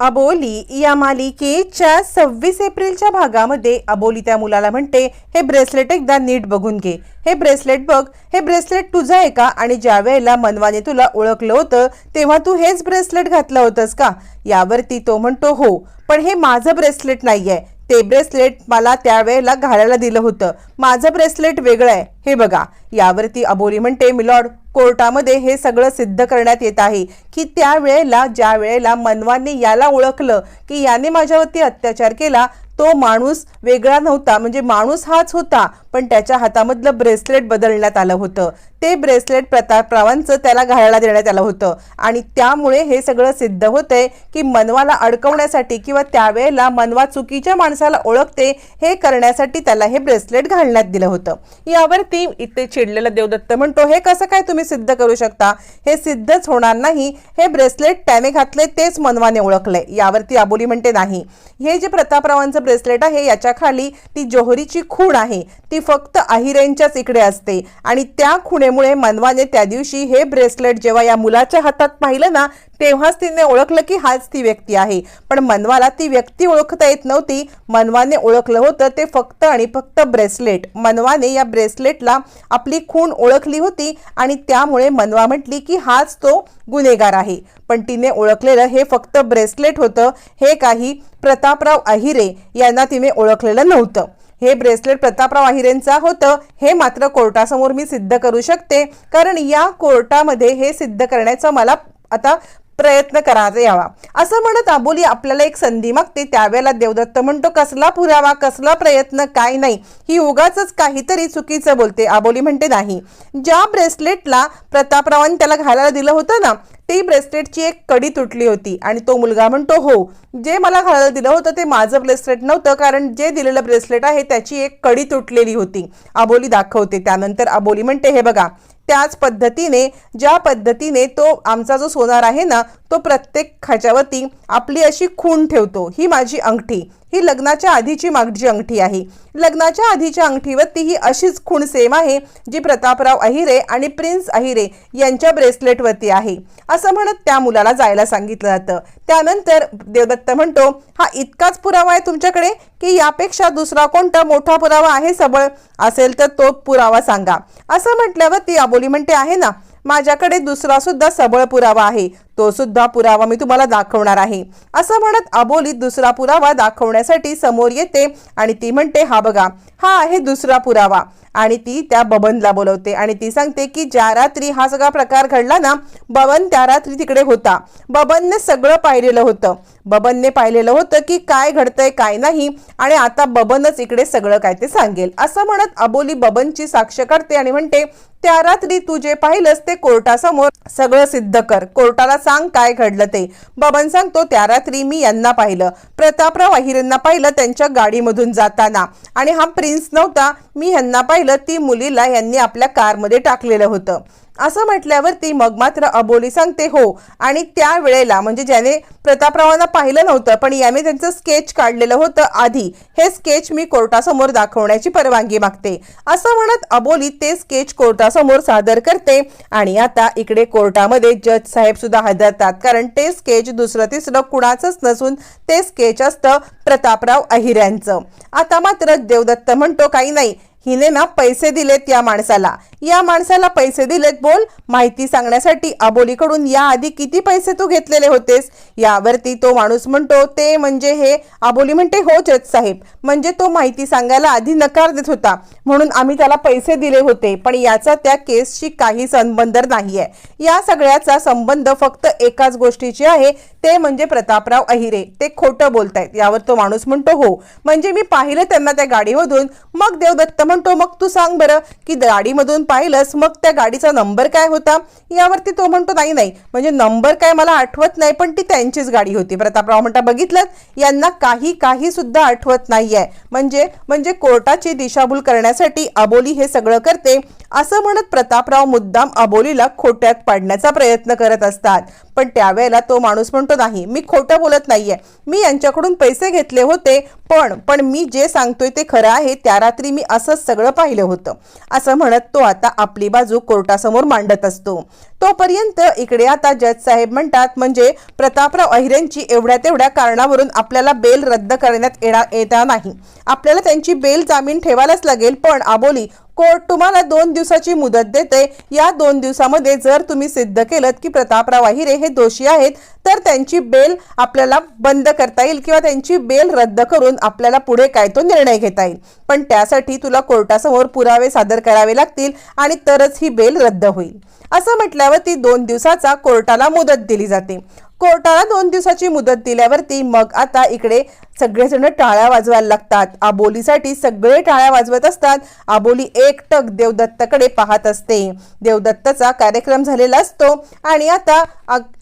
अबोली या मालिकेच्या सव्वीस एप्रिलच्या भागामध्ये अबोली त्या मुलाला म्हणते हे ब्रेसलेट एकदा नीट बघून घे. हे ब्रेसलेट बघ. हे ब्रेसलेट तुझं आहे का? आणि ज्या वेळेला मनवाने तुला ओळखलं होतं तेव्हा तू हेच ब्रेसलेट घातलं होतंस का? यावरती तो म्हणतो हो पण हे माझं ब्रेसलेट नाही आहे ते ब्रेसलेट मला त्यावेळेला घालायला दिलं होतं. माझं ब्रेसलेट वेगळं आहे. हे बघा. यावरती अबोली म्हणते मिलॉर्ड कोर्टामध्ये हे सगळं सिद्ध करण्यात येत आहे की त्या वेळेला ज्या वेळेला मनवाने याला ओळखलं की याने माझ्यावरती अत्याचार केला तो माणूस वेगळा नव्हता. म्हणजे माणूस हाच होता पण त्याच्या हातामधलं ब्रेसलेट बदलण्यात आलं होतं. ते ब्रेसलेट प्रतापरावांचं त्याला घालायला देण्यात आलं होतं. आणि त्यामुळे हे सगळं सिद्ध होतंय की मनवाला अडकवण्यासाठी किंवा त्यावेळेला मनवा चुकीच्या माणसाला ओळखते हे करण्यासाठी त्याला हे ब्रेसलेट घालण्यात दिलं होतं. यावरती इथे चिडलेला देवदत्त म्हणतो हे कसं काय तुम्ही सिद्ध करू शकता. हे सिद्धच होणार नाही. हे ब्रेसलेट त्याने घातले तेच मनवाने ओळखले यावरती आबोली म्हणते नाही. हे जे प्रतापरावांचं ब्रेसलेट आहे याच्या खाली ती जोहरीची खूण आहे. ती फक्त अहिरेंच्याच इकडे असते. आणि त्या खुणेमुळे मनवाने त्या दिवशी हे ब्रेसलेट जेव्हा या मुलाच्या हातात पाहिलं ना तेव्हाच तिने ओळखलं की हाच ती व्यक्ती आहे. पण मनवाला ती व्यक्ती ओळखता येत नव्हती. मनवाने ओळखलं होतं ते फक्त आणि फक्त ब्रेसलेट. मनवाने या ब्रेसलेटला आपली खूण ओळखली होती आणि त्यामुळे मनवा म्हटली की हाच तो गुन्हेगार आहे. पण तिने ओळखलेलं हे फक्त ब्रेसलेट होतं. हे काही प्रतापराव अहिरे यांना तिने ओळखलेलं नव्हतं. हे ब्रेसलेट प्रतापराव अहिरेंचा होतं. हे मात्र कोर्टासमोर मी सिद्ध करू शकते. कारण या कोर्टामध्ये हे सिद्ध करण्याचा मला आता प्रयत्न करायचा यावा. असं म्हणत आबोली आपल्याला एक संधी मागते. त्यावेळेला देवदत्त म्हणतो कसला पुरावा कसला प्रयत्न काय नाही. ही उगाच काहीतरी चुकीचं बोलते. आबोली म्हणते नाही. ज्या ब्रेसलेटला प्रतापरावांनी त्याला घालायला दिलं होतं ना ती ब्रेसलेटची एक कडी तुटली होती. आणि तो मुलगा म्हणतो हो जे मला घालायला दिलं होतं ते माझं ब्रेसलेट नव्हतं कारण जे दिलेलं ब्रेसलेट आहे त्याची एक कडी तुटलेली होती. आबोली दाखवते. त्यानंतर आबोली म्हणते हे बघा त्याच पद्धतीने ज्या पद्धतीने तो आमचा जो सोनार आहे ना तो प्रत्येक खाच्यावरती आपली अशी खूण ठेवतो. ही माझी अंगठी. ही लग्नाच्या आधीची मागची अंगठी आहे. लग्नाच्या आधीच्या अंगठीवरती ही अशीच खूण सेम आहे जी प्रतापराव अहिरे आणि प्रिन्स अहिरे यांच्या ब्रेसलेटवरती आहे. असं म्हणत त्या मुलाला जायला सांगितलं जातं. त्यानंतर देवदत्त म्हणतो हा इतकाच पुरावा आहे तुमच्याकडे? की यापेक्षा दुसरा कोणता मोठा पुरावा आहे सबळ? असेल तर तो पुरावा सांगा. असं म्हटल्यावर ती म्हणते आहे ना माझ्याकडे दुसरा सुद्धा सबळ पुरावा आहे. तो सुद्धा पुरावा मी तुम्हाला दाखवणार आहे. असं म्हणत अबोली दुसरा पुरावा दाखवण्यासाठी समोर येते आणि ती म्हणते हा बघा हा आहे दुसरा पुरावा. आणि ती त्या बबनला बोलवते आणि ती सांगते की ज्या रात्री हा सगळा प्रकार घडला ना बबन त्या रात्री तिकडे होता. बबनने सगळं पाहिलेलं होतं. बबनने पाहिलेलं होतं की काय घडतंय काय नाही आणि आता बबनच इकडे सगळं काय ते सांगेल. असं म्हणत अबोली बबनची साक्ष करते आणि म्हणते त्या रात्री तू जे पाहिलंस ते कोर्टासमोर सगळं सिद्ध कर. कोर्टाला सांग काय घडलं ते. बबन सांगतो त्या रात्री मी यांना पाहिलं. प्रतापराव अहिरेंना पाहिलं त्यांच्या गाडीमधून जाताना. आणि हा प्रिन्स नव्हता मी ह्यांना पाहिलं ती मुलीला यांनी आपल्या कारमध्ये टाकलेलं होतं. असं म्हटल्यावरती मग मात्र अबोली सांगते हो. आणि त्या वेळेला म्हणजे ज्याने प्रतापरावांना पाहिलं नव्हतं पण याने त्यांचं स्केच काढलेलं होतं आधी. हे स्केच मी कोर्टासमोर दाखवण्याची परवानगी मागते. असं म्हणत अबोली ते स्केच कोर्टासमोर सादर करते आणि आता इकडे कोर्टामध्ये जज साहेब सुद्धा हजरतात कारण ते स्केच दुसरं तिसरं कुणाचंच नसून ते स्केच असतं प्रतापराव अहिऱ्यांचं. आता मात्र देवदत्त म्हणतो काही नाही. हिने ना पैसे दिलेत या माणसाला. या माणसाला पैसे दिलेत बोल माहिती सांगण्यासाठी अबोलीकडून याआधी किती पैसे तू घेतलेले होतेस? यावरती तो माणूस म्हणतो ते म्हणजे हे अबोली म्हणते हो जज साहेब म्हणजे तो माहिती सांगायला आधी नकार देत होता म्हणून आम्ही त्याला पैसे दिले होते पण याचा त्या केसशी काही संबंध नाहीये. या सगळ्याचा संबंध फक्त एकाच गोष्टीची आहे ते म्हणजे प्रतापराव अहिरे ते खोटं बोलतायत. यावर तो माणूस म्हणतो हो म्हणजे मी पाहिलं त्यांना त्या गाडीमधून मग देवदत्त म्हणतो मग तू सांग बरं की गाडीमधून पाहिलंस मग त्या गाडीचा नंबर काय होता? यावरती तो म्हणतो नाही नाही म्हणजे नंबर काय मला आठवत नाही पण ती त्यांचीच गाडी होती. प्रतापराव म्हणता बघितलं यांना काही काही सुद्धा आठवत नाहीये. म्हणजे म्हणजे कोर्टाची दिशाभूल करण्यासाठी अबोली हे सगळं करते असं म्हणत प्रतापराव मुद्दाम अबोलीला खोट्यात पाडण्याचा प्रयत्न करत असतात. पण त्यावेळेला तो माणूस म्हणतो नाही मी खोटं बोलत नाहीये. मी यांच्याकडून पैसे घेतले होते पण पण मी जे सांगतोय ते खरं आहे त्या रात्री मी असंच सगळं पाहिलं होतं. असं म्हणत तो आता आपली बाजू कोर्टासमोर मांडत असतो. तोपर्यंत इकडे आता जज साहेब म्हणतात म्हणजे प्रतापराव अहिरेंची एवढ्या तेवढ्या कारणावरून आपल्याला बेल रद्द करण्यात येणार येणार नाही. आपल्याला त्यांची बेल जामीन ठेवायलाच लागेल पण आबोली कोर्ट तुम्हाला दोन दिवसाची मुदत देते. या दोन दिवसामध्ये जर तुम्ही सिद्ध केलं की प्रतापराव अहिरे हे दोषी आहेत तर त्यांची बेल आपल्याला बंद करता येईल किंवा त्यांची बेल रद्द करून आपल्याला पुढे काय तो निर्णय घेता येईल. पण त्यासाठी तुला कोर्टासमोर पुरावे सादर करावे लागतील आणि तरच ही बेल रद्द होईल. असं म्हटल्यावर ती दोन दिवसाचा कोर्टाला मुदत दिली जाते. कोर्टाला दोन दिवसाची मुदत दिल्यावरती मग आता इकडे सगळेजण टाळ्या वाजवायला लागतात. आबोलीसाठी सगळे टाळ्या वाजवत असतात. आबोली एकटक देवदत्ताकडे पाहत असते. देवदत्तचा कार्यक्रम झालेला असतो आणि आता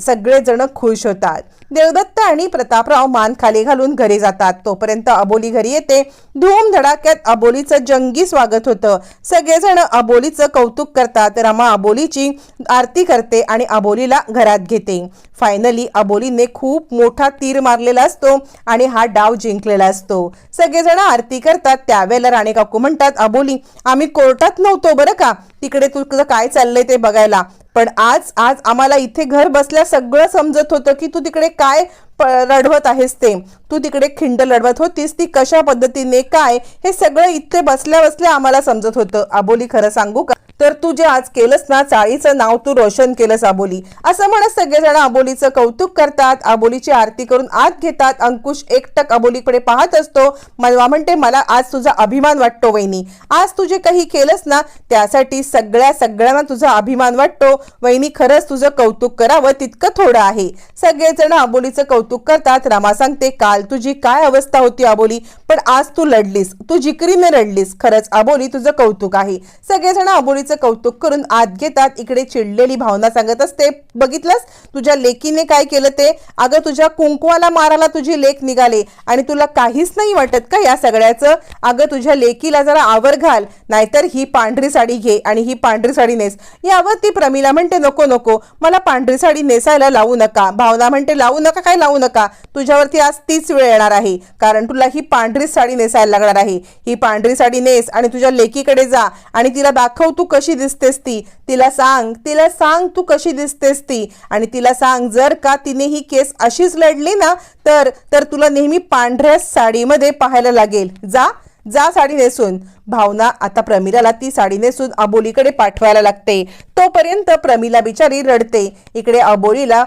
सगळेजण खुश होतात. देवदत्त आणि प्रतापराव मान खाली घालून घरी जातात. तोपर्यंत अबोली घरी येते. धूम धडाक्यात अबोलीचं जंगी स्वागत होतं. सगळेजण अबोलीचं कौतुक करतात. रमा अबोलीची आरती करते आणि अबोलीला घरात घेते. फायनली अबोलीने खूप मोठा तीर मारलेला असतो आणि हा डाव जिंकलेला असतो. सगळेजण आरती करतात. त्यावेळेला राणे काकू म्हणतात अबोली आम्ही कोर्टात नव्हतो बरं का? तिकडे तुझं काय चाललंय ते बघायला. पण आज आज आम्हाला इथे घर बसल्या सगळं समजत होतं की तू तिकडे काय रडवत आहेस ते. तू तिकडे खिंड लढवत होतीस. ती कशा पद्धतीने काय हे सगळं इथे बसल्या बसल्या आम्हाला समजत होतं. अबोली खरं सांगू का? तर तू जे आज केलंस ना चाळीचं नाव तू रोशन केलंस आबोली. असं म्हणत सगळेजण आबोलीचं कौतुक करतात. आबोलीची आरती करून आत घेतात. अंकुश एकटक आबोलीकडे पाहत असतो. मला म्हणते मला आज तुझा अभिमान वाटतो वहिनी. आज तू जे काही केलंस ना त्यासाठी सगळ्या सगळ्यांना तुझा अभिमान वाटतो. वहिनी खरंच तुझं कौतुक करावं तितकं थोडं आहे. सगळेजण आबोलीचं कौतुक करतात. रामा सांगते काल तुझी काय अवस्था होती आबोली? पण आज तू लढलीस. तू जिकरीने रडलीस. खरंच आबोली तुझं कौतुक आहे. सगळेजण आबोलीचं कौतुक करून आत घेतात. इकडे चिडलेली भावना सांगत असते. बघितलंस? तुझ्या लेकीने काय केलं ते? अगं तुझ्या कुंकुवाला माराला तुझी लेख निघाले. आणि तुला काहीच नाही वाटत का या सगळ्याचं? अगं तुझ्या लेकीला जरा आवर घाल. नाहीतर ही पांढरी साडी घे आणि ही पांढरी साडी नेस. यावर ती प्रमिला म्हणते नको नको. मला पांढरी साडी नेसायला लावू नका. भावना म्हणते लावू नका काय लावू नका. तुझ्यावरती आज तीच वेळ येणार आहे. कारण तुला ही पांढरी साडी नेसायला लागणार आहे. ही पांढरी साडी नेस आणि तुझ्या लेकीकडे जा आणि तिला दाखव तू कशी दिसतेस ती. तिला सांग तिला सांग तू कशी दिसतेस ती. आणि तिला सांग जर का तिने ही केस अशीच लढली ना तर तर तुला नेहमी पांढऱ्या साडीमध्ये पाहायला लागेल. जा जा साडी नेसून. भावना आता प्रमिलाला ती साडी नेसून अबोलीकडे पाठवायला लागते. तोपर्यंत प्रमिला बिचारी रडते. इकडे अबोलीला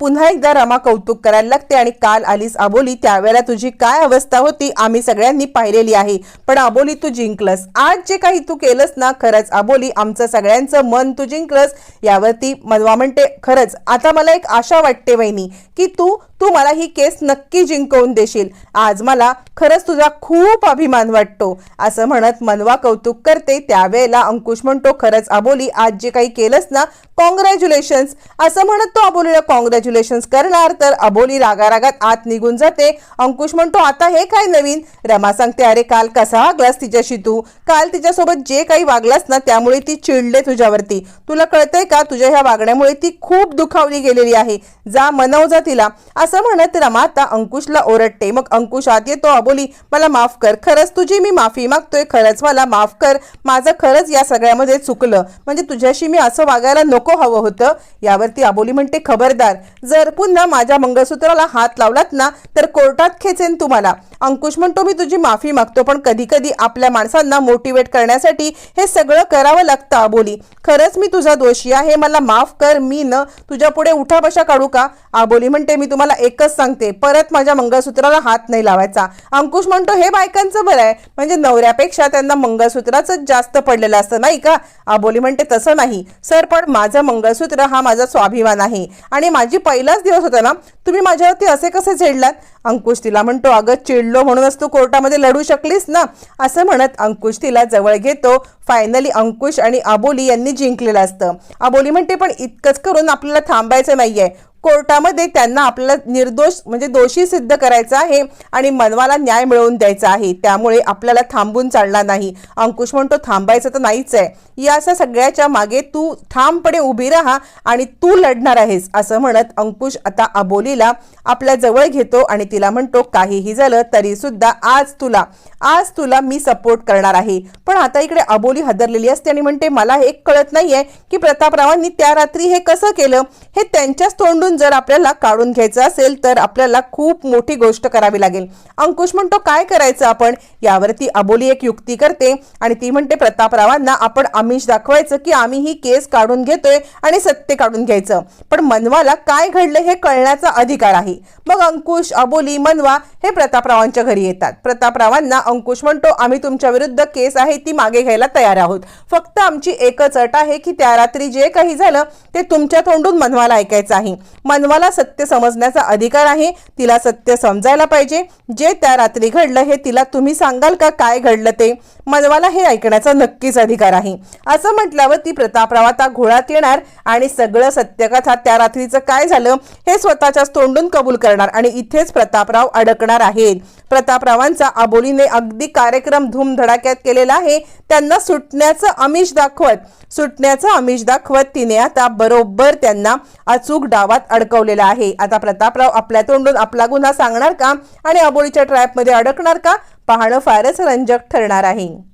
पुन्हा एकदा रमा कौतुक करायला लागते आणि काल आलीस अबोली त्यावेळेला तुझी काय अवस्था होती आम्ही सगळ्यांनी पाहिलेली आहे. पण अबोली तू जिंकलस. आज जे काही तू केलंस ना खरंच अबोली आमचं सगळ्यांचं मन तू जिंकलस यावरती मनवा म्हणते खरंच. आता मला एक आशा वाटते वहिनी की तू तू मला ही केस नक्की जिंकवून देशील. आज मला खरंच तुझा खूप अभिमान वाटतो. असं म्हणत मनवा कौतुक करते. त्यावेळेला अंकुश म्हणतो खरंच अबोली आज जे काही केलंस ना कॉंग्रॅच्युलेशन्स असं म्हणत तो अबोलीला कॉंग्रॅच्युलेशन्स करणार तर अबोली रागारागात आत निघून जाते. अंकुश म्हणतो आता हे काय नवीन? रमा सांगते अरे काल कसा वागलास तिच्याशी तू? काल तिच्यासोबत जे काही वागलास ना त्यामुळे ती चिडले तुझ्यावरती. तुला कळतंय का तुझ्या ह्या वागण्यामुळे ती खूप दुखावली गेलेली आहे. जा मनव जा तिला. असं म्हणत रमा आता अंकुशला ओरडते. मग अंकुश आत येतो. अबोली मला माफ कर. खरंच तुझी मी माफी मागतोय. खरंच मला माफ कर. माझं खरंच या सगळ्यामध्ये चुकलं. म्हणजे तुझ्याशी मी असं वागायला नको हवं होतं. यावरती अबोली म्हणते खबरदार. जर पुन्हा माझ्या मंगळसूत्राला हात लावलात ना तर कोर्टात खेचेन तुम्हाला. अंकुश म्हणतो मी तुझी माफी मागतो. पण कधी कधी आपल्या माणसांना मोटिवेट करण्यासाठी हे सगळं करावं लागतं अबोली. खरंच मी तुझा दोषी आहे. मला माफ कर. मी न तुझ्या पुढे उठाबशा काढू का? अबोली म्हणते मी तुम्हाला एकच सांगते परत माझ्या मंगळसूत्राला हात नाही लावायचा. अंकुश म्हणतो हे बायकांचं बरं आहे. म्हणजे नवऱ्यापेक्षा त्यांना मंगळसूत्राचंच जास्त पडलेलं असतं नाही का? आबोली म्हणते तसं नाही. सर पण माझं मंगळसूत्र हा माझा स्वाभिमान आहे. आणि माझी पहिलाच दिवस होता ना तुम्ही माझ्यावरती असे कसे झेडलात अंकुश तिला म्हणतो अगं चिडलो म्हणूनच तू कोर्टामध्ये लढू शकलीस ना. असं म्हणत अंकुश तिला जवळ घेतो. फायनली अंकुश आणि आबोली यांनी जिंकलेलं असतं. आबोली म्हणते पण इतकंच करून आपल्याला थांबायचं नाहीये. कोर्टामध्ये त्यांना आपल्याला निर्दोष म्हणजे दोषी सिद्ध करायचं आहे आणि मनवाला न्याय मिळवून द्यायचा आहे. त्यामुळे आपल्याला थांबून चालणार नाही. अंकुश म्हणतो थांबायचं तर नाहीच आहे. या अशा सगळ्याच्या मागे तू ठामपणे उभी राहा आणि तू लढणार आहेस असं म्हणत अंकुश आता अबोलीला आपल्या जवळ घेतो आणि तिला म्हणतो काहीही झालं तरी सुद्धा आज तुला आज तुला मी सपोर्ट करणार आहे. पण आता इकडे अबोली हदरलेली असते आणि म्हणते मला हे कळत नाहीये की प्रतापरावांनी त्या रात्री हे कसं केलं? हे त्यांच्याच तोंडून जर आपल्याला काढून घ्यायचं असेल तर आपल्याला खूप मोठी गोष्ट करावी लागेल. अंकुश म्हणतो काय करायचं आपण? यावरती अबोली एक युक्ती करते आणि ती म्हणते प्रतापरावांना आपण आमिष दाखवायचं की आम्ही ही केस काढून घेतोय आणि सत्य काढून घ्यायचं. पण मनवाला काय घडलं हे कळण्याचा अधिकार आहे. मग अंकुश अबोली मनवा हे प्रतापरावांच्या घरी येतात. प्रतापरावांना अंकुश म्हणतो आम्ही तुमच्या विरुद्ध केस आहे ती मागे घ्यायला तयार आहोत. फक्त आमची एकच अट आहे की त्या रात्री जे काही झालं ते तुमच्या तोंडून मनवाला ऐकायचं आहे. मनवाला सत्य समजण्याचा अधिकार आहे. तिला सत्य समजायला पाहिजे. जे त्या रात्री घडलं हे तिला तुम्ही सांगाल का? काय घडलं ते? मनवाला हे ऐकण्याचा नक्कीच अधिकार आहे. असं म्हटल्यावर ती प्रतापराव आता घोळात येणार आणि सगळं सत्यकथा त्या रात्रीचं काय झालं हे स्वतःच्याच तोंडून कबूल करणार आणि इथेच प्रतापराव अडकणार आहेत. प्रतापरावांचा आबोलीने अगदी कार्यक्रम धूमधडाक्यात केलेला आहे. त्यांना सुटण्याचं आमिष दाखवत सुटण्याचं आमिष दाखवत तिने आता बरोबर त्यांना अचूक डावात अडकवलेला आहे. आता प्रतापराव आपल्या तोंडून आपला गुन्हा सांगणार का? आणि अबोलीच्या ट्रॅपमध्ये अडकणार का? पाहणं फारच रंजक ठरणार आहे.